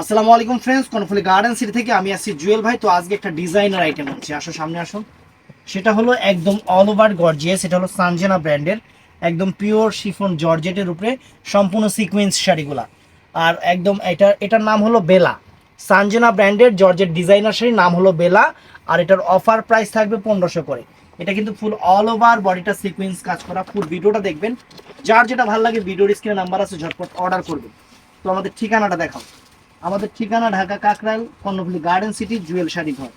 আসসালামু আলাইকুম friends Karnaphuli garden city থেকে আমি আসছি জুয়েল ভাই। তো আজকে একটা ডিজাইনার আইটেম হচ্ছে। আসো, সামনে আসো। সেটা হলো একদম অল ওভার গর্জিয়াস এটা হলো সানজেনা ব্র্যান্ডের একদম পিওর শিফন জর্জেটের উপরে সম্পূর্ণ সিকোয়েন্স শাড়িগুলা। আর একদম এটা, এটার নাম হলো বেলা সানজেনা ব্র্যান্ডের জর্জেট ডিজাইনার শাড়ির নাম হলো বেলা আর এটার অফার প্রাইস থাকবে পনেরোশো করে। এটা কিন্তু ফুল অল ওভার বডিটা সিকোয়েন্স কাজ করা। ফুল ভিডিওটা দেখবেন। যার যেটা ভালো লাগে, ভিডিওর স্ক্রিনে নাম্বার আছে, ঝটপট অর্ডার করবেন। তো আমাদের ঠিকানাটা দেখাও। আমাদের ঠিকানা Dhaka Kakrail, Karnaphuli garden city Jewel sari ঘর।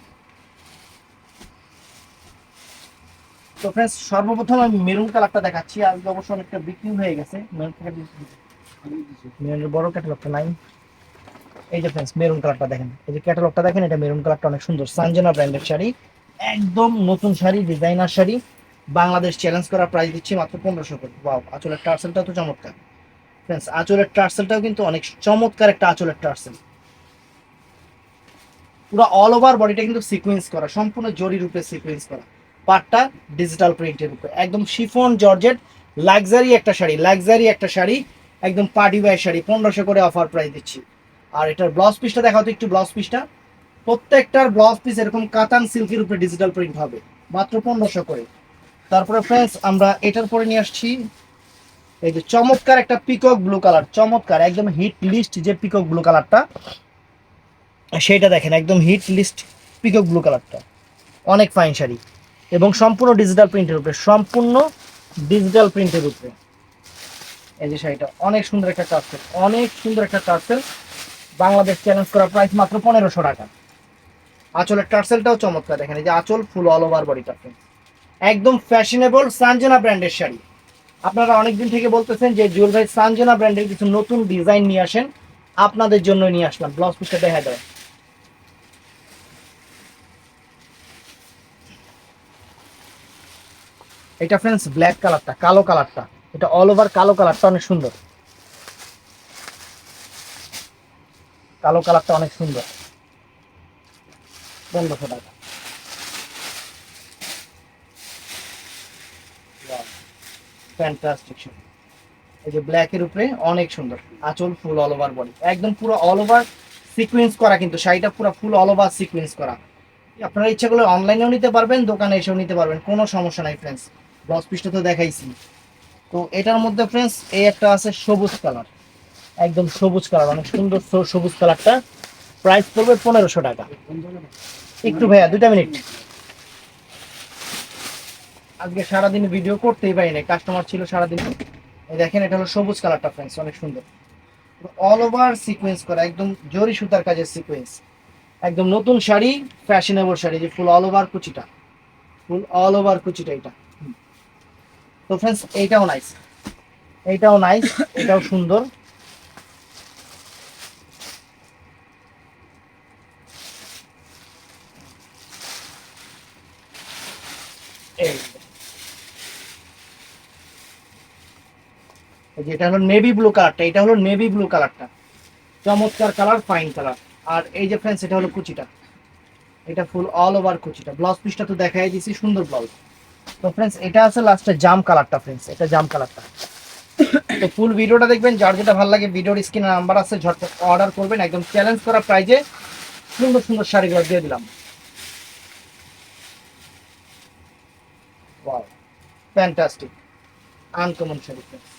তো ফ্রেন্ডস সর্বপ্রথম আমি মেরুন কালারটা দেখাচ্ছি। আজকে অবশ্য অনেকটা বিক্রি হয়ে গেছে। মেরুনের বড় ক্যাটালগটা নাই। এই যে ফ্রেন্ডস মেরুন কালারটা দেখেন। এই যে ক্যাটালগটা দেখেন, এটা মেরুন কালারটা অনেক সুন্দর। সানজেনা ব্র্যান্ডের শাড়ি। একদম নতুন শাড়ি ডিজাইনার শাড়ি। বাংলাদেশ চ্যালেঞ্জ করা প্রাইস দিচ্ছি মাত্র পনেরোশো করে। বাও আচলের টার্সেলটা তো চমৎকার। ফ্রেন্ডস আঁচলের টার্সেলটাও কিন্তু অনেক চমৎকার একটা আঁচলের টার্সেল। পুরো অল ওভার বডিটা কিন্তু সিকোয়েন্স করা, সম্পূর্ণ জরি রূপে সিকোয়েন্স করা। পাটটা ডিজিটাল প্রিন্টের উপরে। একদম শিফন জর্জেট লাক্সারি একটা শাড়ি লাক্সারি একটা শাড়ি, একদম পার্টি ওয়্যার শাড়ি, পনেরোশো করে অফার প্রাইস দিচ্ছি। আর এটার ব্লাউজ পিসটা দেখাও তো একটু ব্লাউজ পিসটা প্রত্যেকটার ব্লাউজ পিস এরকম কাতান সিল্কের উপরে ডিজিটাল প্রিন্ট হবে, মাত্র পনেরোশো করে। তারপরে ফ্রেন্ডস আমরা এটার পরে নিয়ে আসছি এই যে চমৎকার একটা পিকক ব্লু কালার চমৎকার, একদম হিট লিস্ট যে পিকক ব্লু কালারটা সেইটা দেখেন, একদম হিট লিস্ট পিকক ব্লু কালারটা অনেক ফাইন শাড়ি। এবং সম্পূর্ণ ডিজিটাল প্রিন্টের উপরে, সম্পূর্ণ ডিজিটাল প্রিন্টের উপরে। এই যে শাড়িটা, অনেক সুন্দর একটা টার্সেল অনেক সুন্দর একটা টার্সেল বাংলাদেশ চ্যালেঞ্জ করা প্রাইস মাত্র পনেরোশো টাকা। আঁচলের টার্সেলটাও চমৎকার, দেখেন, এই যে আঁচল full all over body tassel একদম ফ্যাশনেবল সানজেনা ব্র্যান্ডের শাড়ি। আপনারা অনেকদিন থেকে বলতেছেন যে জুয়েল ভাই সানজেনা ব্র্যান্ডের কিছু নতুন ডিজাইন নিয়ে আসেন, আপনাদের জন্য নিয়ে আসলাম। ব্লাউজ পিসটা দেখা দেয় এটা ফ্রেন্ডস ব্ল্যাক কালারটা কালো কালারটা এটা অল ওভার কালো কালারটা অনেক সুন্দর। কালো কালারটা অনেক সুন্দর। পনেরোশো টাকা। ফ্যান্টাস্টিক এই যে ব্ল্যাকের উপরে অনেক সুন্দর, আঁচল ফুল অল ওভার বডি একদম পুরো অল ওভার সিকোয়েন্স করা কিন্তু, শাড়িটা পুরো ফুল অল ওভার সিকোয়েন্স করা। আপনারা ইচ্ছা করলে অনলাইনেও নিতে পারবেন, দোকানে এসেও নিতে পারবেন, কোনো সমস্যা নাই ফ্রেন্ডস ব্লাউজ পিসটা তো দেখাইছি। তো এটার মধ্যে ফ্রেন্ডস এই একটা আছে সবুজ কালার একদম সবুজ কালার অনেক সুন্দর সবুজ কালারটা প্রাইস পড়বে পনেরোশো টাকা। একটু ভাইয়া দুটা মিনিট আজকে সারাদিন ভিডিও করতেই পারি না কাস্টমার ছিল সারাদিন। দেখেন, এটা হলো সবুজ কালারটা ফ্রেন্ডস অনেক সুন্দর। অল ওভার সিকোয়েন্স করা, একদম জরি সুতার কাজের সিকোয়েন্স একদম নতুন শাড়ি ফ্যাশনেবল শাড়ি যে ফুল অল ওভার কুচিটা। ফুল অল ওভার কুচিটা এটা। তো ফ্রেন্ডস এইটাও নাইস এইটাও নাইস এটাও সুন্দর। এই এই যে এটা হলো নেভি ব্লু কালারটা এটা হলো নেভি ব্লু কালারটা চমৎকার কালার ফাইন কালার আর এই যে ফ্রেন্ডস এটা হলো কুচিটা। এটা ফুল অল ওভার কুচিটা। ব্লাউজ পিসটা তো দেখাই দিছি সুন্দর ব্লাউজ তো ফ্রেন্ডস এটা আছে লাস্টে জাম কালারটা ফ্রেন্ডস এটা জাম কালারটা তো ফুল ভিডিওটা দেখবেন, যার যেটা ভালো লাগে ভিডিওর স্ক্রিনে নাম্বার আছে, ঝটপট অর্ডার করবেন, একদম চ্যালেঞ্জ করা প্রাইজে সুন্দর সুন্দর শাড়িগুলো দিয়ে দিলাম। Wow fantastic uncommon sari, friends।